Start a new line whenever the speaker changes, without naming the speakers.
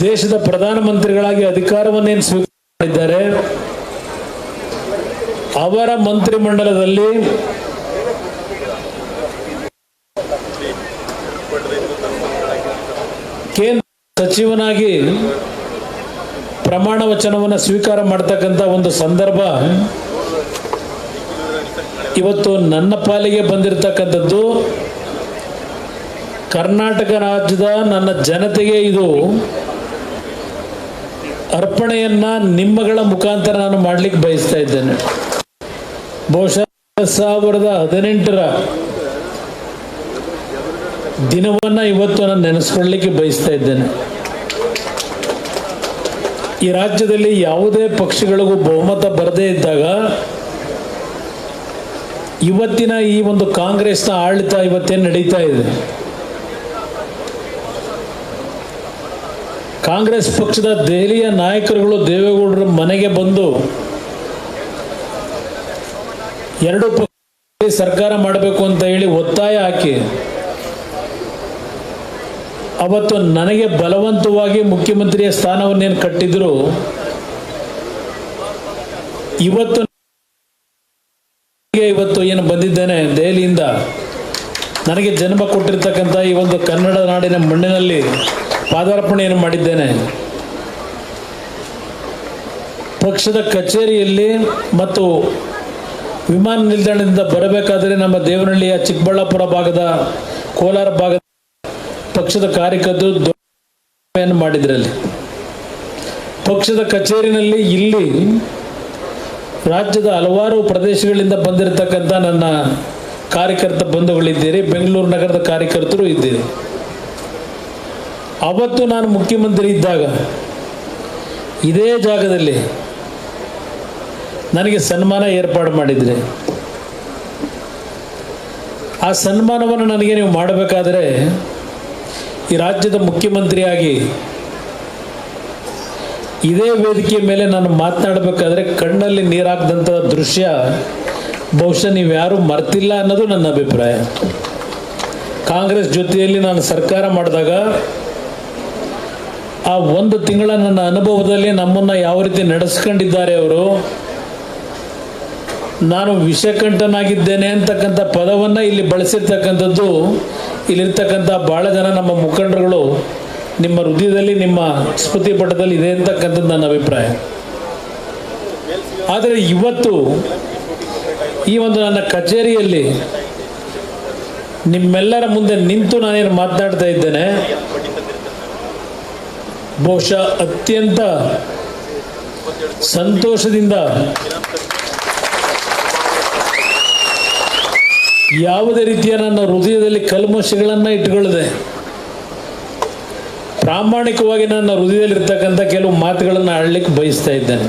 ದೇಶದ ಪ್ರಧಾನಮಂತ್ರಿಗಳಾಗಿ ಅಧಿಕಾರವನ್ನೇನು ಸ್ವೀಕಾರ ಮಾಡಿದ್ದಾರೆ ಅವರ ಮಂತ್ರಿಮಂಡಲದಲ್ಲಿ ಕೇಂದ್ರ ಸಚಿವನಾಗಿ ಪ್ರಮಾಣ ವಚನವನ್ನು ಸ್ವೀಕಾರ ಮಾಡ್ತಕ್ಕಂಥ ಒಂದು ಸಂದರ್ಭ ಇವತ್ತು ನನ್ನ ಪಾಲಿಗೆ ಬಂದಿರತಕ್ಕಂಥದ್ದು ಕರ್ನಾಟಕ ರಾಜ್ಯದ ನನ್ನ ಜನತೆಗೆ ಇದು ಅರ್ಪಣೆಯನ್ನ ನಿಮ್ಮಗಳ ಮುಖಾಂತರ ನಾನು ಮಾಡ್ಲಿಕ್ಕೆ ಬಯಸ್ತಾ ಇದ್ದೇನೆ. ಬಹುಶಃ ಸಾವಿರದ ಹದಿನೆಂಟರ ದಿನವನ್ನ ಇವತ್ತು ನಾನು ನೆನೆಸ್ಕೊಳ್ಳಿಕ್ಕೆ ಬಯಸ್ತಾ ಇದ್ದೇನೆ. ಈ ರಾಜ್ಯದಲ್ಲಿ ಯಾವುದೇ ಪಕ್ಷಗಳಿಗೂ ಬಹುಮತ ಬರದೇ ಇದ್ದಾಗ ಇವತ್ತಿನ ಈ ಒಂದು ಕಾಂಗ್ರೆಸ್ನ ಆಡಳಿತ ಇವತ್ತೇನು ನಡೀತಾ ಇದೆ? ಕಾಂಗ್ರೆಸ್ ಪಕ್ಷದ ದೆಹಲಿಯ ನಾಯಕರುಗಳು ದೇವೇಗೌಡರ ಮನೆಗೆ ಬಂದು ಎರಡು ಪಕ್ಷ ಸರ್ಕಾರ ಮಾಡಬೇಕು ಅಂತ ಹೇಳಿ ಒತ್ತಾಯ ಹಾಕಿ, ಅವತ್ತು ನನಗೆ ಬಲವಂತವಾಗಿ ಮುಖ್ಯಮಂತ್ರಿಯ ಸ್ಥಾನವನ್ನೇನು ಕಟ್ಟಿದ್ರು, ಇವತ್ತು ಇವತ್ತು ಏನು ಬಂದಿದ್ದೇನೆ ದೆಹಲಿಯಿಂದ, ನನಗೆ ಜನ್ಮ ಕೊಟ್ಟಿರ್ತಕ್ಕಂಥ ಈ ಒಂದು ಕನ್ನಡ ನಾಡಿನ ಮಣ್ಣಿನಲ್ಲಿ ಪಾದಾರ್ಪಣೆಯನ್ನು ಮಾಡಿದ್ದೇನೆ. ಪಕ್ಷದ ಕಚೇರಿಯಲ್ಲಿ ಮತ್ತು ವಿಮಾನ ನಿಲ್ದಾಣದಿಂದ ಬರಬೇಕಾದರೆ ನಮ್ಮ ದೇವನಹಳ್ಳಿಯ ಚಿಕ್ಕಬಳ್ಳಾಪುರ ಭಾಗದ ಕೋಲಾರ ಭಾಗದ ಪಕ್ಷದ ಕಾರ್ಯಕರ್ತರು ಮಾಡಿದ್ರಲ್ಲಿ. ಪಕ್ಷದ ಕಚೇರಿನಲ್ಲಿ ಇಲ್ಲಿ ರಾಜ್ಯದ ಹಲವಾರು ಪ್ರದೇಶಗಳಿಂದ ಬಂದಿರತಕ್ಕಂಥ ನನ್ನ ಕಾರ್ಯಕರ್ತ ಬಂಧುಗಳಿದ್ದೀರಿ. ಬೆಂಗಳೂರು ನಗರದ ಕಾರ್ಯಕರ್ತರು ಇದ್ದೀರಿ. ಅವತ್ತು ನಾನು ಮುಖ್ಯಮಂತ್ರಿ ಇದ್ದಾಗ ಇದೇ ಜಾಗದಲ್ಲಿ ನನಗೆ ಸನ್ಮಾನ ಏರ್ಪಾಡು ಮಾಡಿದ್ರಿ, ಆ ಸನ್ಮಾನವನ್ನು ನನಗೆ ನೀವು ಮಾಡಬೇಕಾದ್ರೆ ಈ ರಾಜ್ಯದ ಮುಖ್ಯಮಂತ್ರಿಯಾಗಿ ಇದೇ ವೇದಿಕೆಯ ಮೇಲೆ ನಾನು ಮಾತನಾಡಬೇಕಾದ್ರೆ ಕಣ್ಣಲ್ಲಿ ನೀರಾಗದಂಥ ದೃಶ್ಯ ಬಹುಶಃ ನೀವು ಯಾರೂ ಮರ್ತಿಲ್ಲ ಅನ್ನೋದು ನನ್ನ ಅಭಿಪ್ರಾಯ. ಕಾಂಗ್ರೆಸ್ ಜೊತೆಯಲ್ಲಿ ನಾನು ಸರ್ಕಾರ ಮಾಡಿದಾಗ ಆ ಒಂದು ತಿಂಗಳ ನನ್ನ ಅನುಭವದಲ್ಲಿ ನಮ್ಮನ್ನು ಯಾವ ರೀತಿ ನಡೆಸ್ಕೊಂಡಿದ್ದಾರೆ ಅವರು, ನಾನು ವಿಷಕಂಠನಾಗಿದ್ದೇನೆ ಅಂತಕ್ಕಂಥ ಪದವನ್ನು ಇಲ್ಲಿ ಬಳಸಿರ್ತಕ್ಕಂಥದ್ದು, ಇಲ್ಲಿರ್ತಕ್ಕಂಥ ಭಾಳ ಜನ ನಮ್ಮ ಮುಖಂಡರುಗಳು ನಿಮ್ಮ ಹೃದಯದಲ್ಲಿ, ನಿಮ್ಮ ಸ್ಮೃತಿ ಪಟದಲ್ಲಿ ಇದೆ ಅಂತಕ್ಕಂಥದ್ದು ನನ್ನ ಅಭಿಪ್ರಾಯ. ಆದರೆ ಇವತ್ತು ಈ ಒಂದು ನನ್ನ ಕಚೇರಿಯಲ್ಲಿ ನಿಮ್ಮೆಲ್ಲರ ಮುಂದೆ ನಿಂತು ನಾನೇನು ಮಾತನಾಡ್ತಾ ಇದ್ದೇನೆ ಬಹುಶಃ ಅತ್ಯಂತ ಸಂತೋಷದಿಂದ ಯಾವುದೇ ರೀತಿಯ ನನ್ನ ಹೃದಯದಲ್ಲಿ ಕಲ್ಮಶಗಳನ್ನು ಇಟ್ಟುಕೊಳ್ಳದೆ ಪ್ರಾಮಾಣಿಕವಾಗಿ ನನ್ನ ಹೃದಯದಲ್ಲಿರ್ತಕ್ಕಂಥ ಕೆಲವು ಮಾತುಗಳನ್ನು ಆಡಲಿಕ್ಕೆ ಬಯಸ್ತಾ ಇದ್ದೇನೆ.